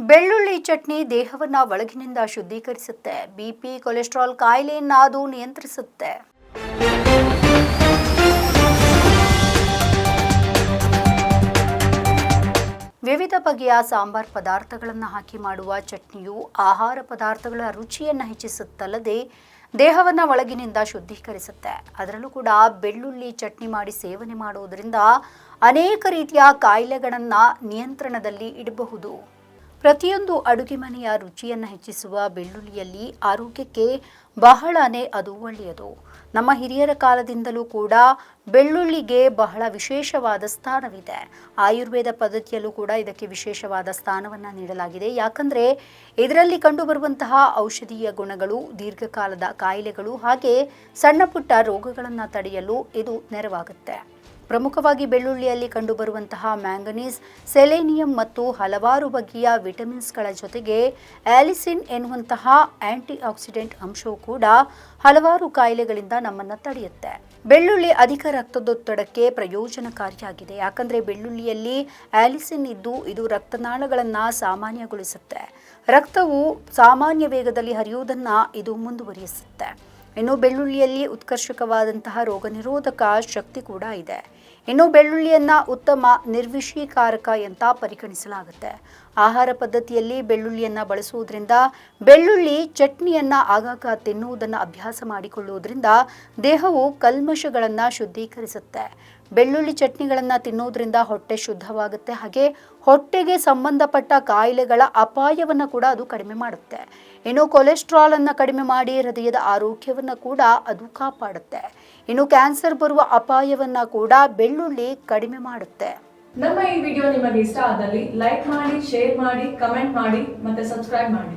ಬೆಳ್ಳುಳ್ಳಿ ಚಟ್ನಿ ದೇಹವನ್ನ ಒಳಗಿನಿಂದ ಶುದ್ಧೀಕರಿಸುತ್ತೆ. ಬಿಪಿ ಕೊಲೆಸ್ಟ್ರಾಲ್ ಕಾಯಿಲೆಯನ್ನ ಅದು ನಿಯಂತ್ರಿಸುತ್ತೆ. ವಿವಿಧ ಬಗೆಯ ಸಾಂಬಾರ್ ಪದಾರ್ಥಗಳನ್ನು ಹಾಕಿ ಮಾಡುವ ಚಟ್ನಿಯು ಆಹಾರ ಪದಾರ್ಥಗಳ ರುಚಿಯನ್ನು ಹೆಚ್ಚಿಸುತ್ತಲ್ಲದೆ ದೇಹವನ್ನು ಒಳಗಿನಿಂದ ಶುದ್ಧೀಕರಿಸುತ್ತೆ. ಅದರಲ್ಲೂ ಕೂಡ ಬೆಳ್ಳುಳ್ಳಿ ಚಟ್ನಿ ಮಾಡಿ ಸೇವನೆ ಮಾಡುವುದರಿಂದ ಅನೇಕ ರೀತಿಯ ಕಾಯಿಲೆಗಳನ್ನು ನಿಯಂತ್ರಣದಲ್ಲಿ ಇಡಬಹುದು. ಪ್ರತಿಯೊಂದು ಅಡುಗೆ ಮನೆಯ ರುಚಿಯನ್ನು ಹೆಚ್ಚಿಸುವ ಬೆಳ್ಳುಳ್ಳಿಯಲ್ಲಿ ಆರೋಗ್ಯಕ್ಕೆ ಬಹಳನೇ ಅದು ಒಳ್ಳೆಯದು. ನಮ್ಮ ಹಿರಿಯರ ಕಾಲದಿಂದಲೂ ಕೂಡ ಬೆಳ್ಳುಳ್ಳಿಗೆ ಬಹಳ ವಿಶೇಷವಾದ ಸ್ಥಾನವಿದೆ. ಆಯುರ್ವೇದ ಪದ್ಧತಿಯಲ್ಲೂ ಕೂಡ ಇದಕ್ಕೆ ವಿಶೇಷವಾದ ಸ್ಥಾನವನ್ನು ನೀಡಲಾಗಿದೆ. ಯಾಕಂದರೆ ಇದರಲ್ಲಿ ಕಂಡುಬರುವಂತಹ ಔಷಧೀಯ ಗುಣಗಳು, ದೀರ್ಘಕಾಲದ ಕಾಯಿಲೆಗಳು ಹಾಗೆ ಸಣ್ಣ ಪುಟ್ಟ ರೋಗಗಳನ್ನು ತಡೆಯಲು ಇದು ನೆರವಾಗುತ್ತೆ. ಪ್ರಮುಖವಾಗಿ ಬೆಳ್ಳುಳ್ಳಿಯಲ್ಲಿ ಕಂಡುಬರುವಂತಹ ಮ್ಯಾಂಗನೀಸ್, ಸೆಲೆನಿಯಂ ಮತ್ತು ಹಲವಾರು ಬಗೆಯ ವಿಟಮಿನ್ಸ್ಗಳ ಜೊತೆಗೆ ಆಲಿಸಿನ್ ಎನ್ನುವಂತಹ ಆಂಟಿ ಆಕ್ಸಿಡೆಂಟ್ ಅಂಶವು ಕೂಡ ಹಲವಾರು ಕಾಯಿಲೆಗಳಿಂದ ನಮ್ಮನ್ನು ತಡೆಯುತ್ತೆ. ಬೆಳ್ಳುಳ್ಳಿ ಅಧಿಕ ರಕ್ತದೊತ್ತಡಕ್ಕೆ ಪ್ರಯೋಜನಕಾರಿಯಾಗಿದೆ. ಯಾಕಂದರೆ ಬೆಳ್ಳುಳ್ಳಿಯಲ್ಲಿ ಆಲಿಸಿನ್ ಇದ್ದು ಇದು ರಕ್ತನಾಳಗಳನ್ನು ಸಾಮಾನ್ಯಗೊಳಿಸುತ್ತೆ. ರಕ್ತವು ಸಾಮಾನ್ಯ ವೇಗದಲ್ಲಿ ಹರಿಯುವುದನ್ನು ಇದು ಮುಂದುವರಿಸುತ್ತೆ ಇನ್ನು ಬೆಳ್ಳುಳ್ಳಿಯಲ್ಲಿ ಉತ್ಕರ್ಷಕವಾದಂತಹ ರೋಗ ನಿರೋಧಕ ಶಕ್ತಿ ಕೂಡ ಇದೆ. ಇನ್ನು ಬೆಳ್ಳುಳ್ಳಿಯನ್ನು ಉತ್ತಮ ನಿರ್ವಿಷೀಕಾರಕ ಅಂತ ಪರಿಗಣಿಸಲಾಗುತ್ತೆ. ಆಹಾರ ಪದ್ಧತಿಯಲ್ಲಿ ಬೆಳ್ಳುಳ್ಳಿಯನ್ನು ಬಳಸುವುದರಿಂದ ಬೆಳ್ಳುಳ್ಳಿ ಚಟ್ನಿಯನ್ನ ಆಗಾಗ ತಿನ್ನುವುದನ್ನು ಅಭ್ಯಾಸ ಮಾಡಿಕೊಳ್ಳುವುದರಿಂದ ದೇಹವು ಕಲ್ಮಶಗಳನ್ನು ಶುದ್ಧೀಕರಿಸುತ್ತೆ. ಬೆಳ್ಳುಳ್ಳಿ ಚಟ್ನಿಗಳನ್ನು ತಿನ್ನೋದ್ರಿಂದ ಹೊಟ್ಟೆ ಶುದ್ಧವಾಗುತ್ತೆ. ಹಾಗೆ ಹೊಟ್ಟೆಗೆ ಸಂಬಂಧಪಟ್ಟ ಕಾಯಿಲೆಗಳ ಅಪಾಯವನ್ನು ಕೂಡ ಅದು ಕಡಿಮೆ ಮಾಡುತ್ತೆ. ಇನ್ನು ಕೊಲೆಸ್ಟ್ರಾಲ್ ಅನ್ನು ಕಡಿಮೆ ಮಾಡಿ ಹೃದಯದ ಆರೋಗ್ಯವನ್ನು ಕೂಡ ಅದು ಕಾಪಾಡುತ್ತೆ. ಇನ್ನು ಕ್ಯಾನ್ಸರ್ ಬರುವ ಅಪಾಯವನ್ನ ಕೂಡ ಬೆಳ್ಳುಳ್ಳಿ ಕಡಿಮೆ ಮಾಡುತ್ತೆ. ನಮ್ಮ ಈ ವಿಡಿಯೋ ನಿಮಗೆ ಇಷ್ಟ ಆದಲ್ಲಿ ಲೈಕ್ ಮಾಡಿ, ಶೇರ್ ಮಾಡಿ, ಕಮೆಂಟ್ ಮಾಡಿ ಮತ್ತೆ ಸಬ್ಸ್ಕ್ರೈಬ್ ಮಾಡಿ.